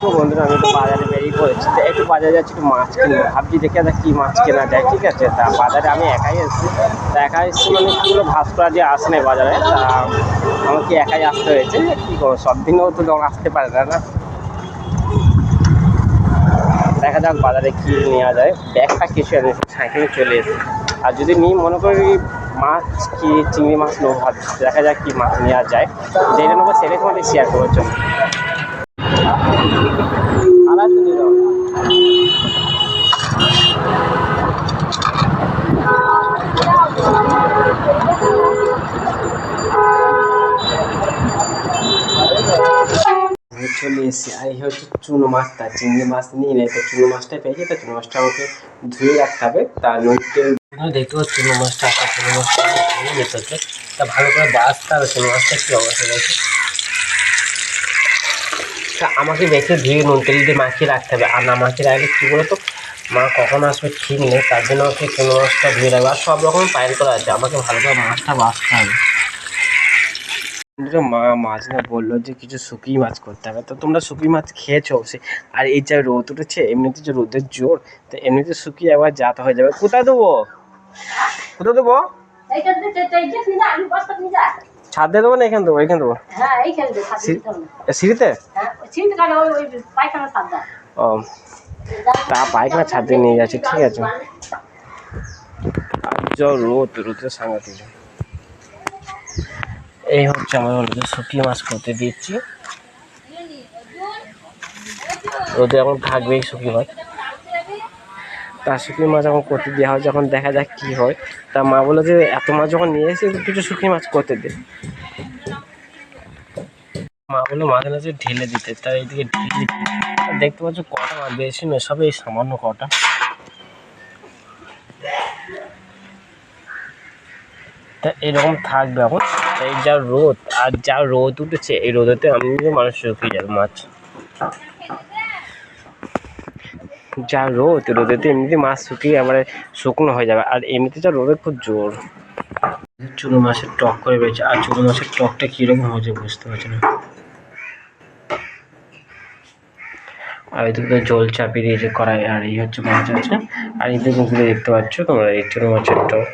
বন্ধুরা, আমি তো বাজারে বেরিয়ে পড়েছি। একটু বাজারে একটু মাছ ভাবছি কি মাছ কেনা যায়, ঠিক আছে? তা বাজারে আমি একাই এসেছি। তা একাই এসেছি মানে যে আসে না বাজারে, তা আমাকে একাই আসতে হয়েছে। কী সব দিনেও তো আসতে পারে না না? দেখা যাক বাজারে কি নেওয়া যায়। ব্যাগটা কিছু এনেছি সাইকেলে চলে এসেছি। আর যদি নিই মনে করি মাছ কি, চিংড়ি মাছ নেব ভাবছি। দেখা যাক কি মাছ নেওয়া যায়। যেটা নেব সেটা তোমাদের শেয়ার করব। চলো আড়াই তো দিয়ে দাও আমি চলে আর এই হচ্ছে চুনো মাছটা, চিংড়ি মাছ নিয়ে নেই, তো চুনো মাছটা পেয়েছি, তো চুনো মাছটা আমাকে ধুয়ে রাখতে হবে। তার নদীতে দেখতে চুনো মাছটা একটা চুনো মাছটা হচ্ছে। তা ভালো করে বাঁচতে হবে চুনো মাছটা, কী অবস্থা রয়েছে তা আমাকে দেখে ধুয়ে নুন তেল দিয়ে মাখিয়ে রাখতে হবে। আর না মাখিয়ে রাখলে কী বলতো? মা কখন আসবে ঠিক নেই, তার জন্য আমাকে চুনো মাছটা ধুয়ে রাখবে। আর সব রকম পাইল করা আছে, আমাকে ভালো করে মাছটা বাঁচতে হবে। মা মাছ না বলল যে কিছু শুকিয়ে মাছ করতে হবে। তো তোমরা শুকিয়ে মাছ খেয়েছো অবশ্যই। আর এই যা রোদ উঠেছে এমনিতে যে রোদের জোর তো এমনিতে শুকিয়ে একবার যাতে হয়ে যাবে। কোথায় দেবো? কোথায় দেবো? ছাদে দেবো না এখানে দেবো? এখানে দেবো? হ্যাঁ সি- সিঁড়িতে? হ্যাঁ ও তা পায়খানা ছাদে নিয়ে যাচ্ছি ঠিক আছে। যা রোদ রোদের সাংঘাতিক। এই হচ্ছে আমার রোদে শুকিয়ে মাছ করতে দিচ্ছি রোদে এখন থাকবেই শুকিয়ে মাছ। তা শুকিয়ে মাছ এখন করতে দেওয়া হয়, যখন দেখা যাক কী হয়। তা মা বলে যে, এত মাছ যখন নিয়ে এসে কিছু শুকিয়ে মাছ করতে দে। মা বলল, মাঝে মাঝে ঢেলে দিতে। তাই এইদিকে ঢেলে দেখতে পাচ্ছ কটা মাছ বেশি নয়, সবে এই সামান্য কটা। তা এরকম থাকবে এখন। এই যা রোদ, আর যা রোদ উঠেছে, এই রোদেতে আমি মানুষ শুকিয়ে যাবে মাছ। যা রোদ রোদেতে এমনিতে মাছ শুকিয়ে এবারে শুকনো হয়ে যাবে, আর এমনিতে যা রোদের খুব জোর। চুনো মাছের টক করে বেড়েছে, আর চুনো মাছের টকটা কীরকম হয়েছে বুঝতে পারছি না। আর এদিকে জল চাপিয়ে দিয়েছে কড়াই, আর এই হচ্ছে মাছ আছে, আর এদিকে দেখতে পাচ্ছ তোমরা, এই চুনো মাছের টক।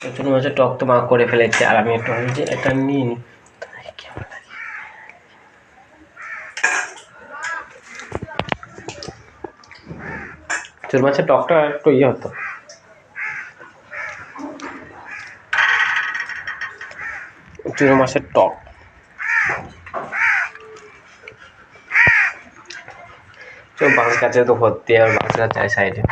চুনো মাছের টক তো মা করে ফেলেছে, আর আমি একটু ভাবছি এটা নিই কেমন মাছের টকটা একটু ইয়ে হতো। চুনো মাছের টক। বাঁশ গাছে তো ভর্তি, আর বাঁশ গাছ যায় সাইডে।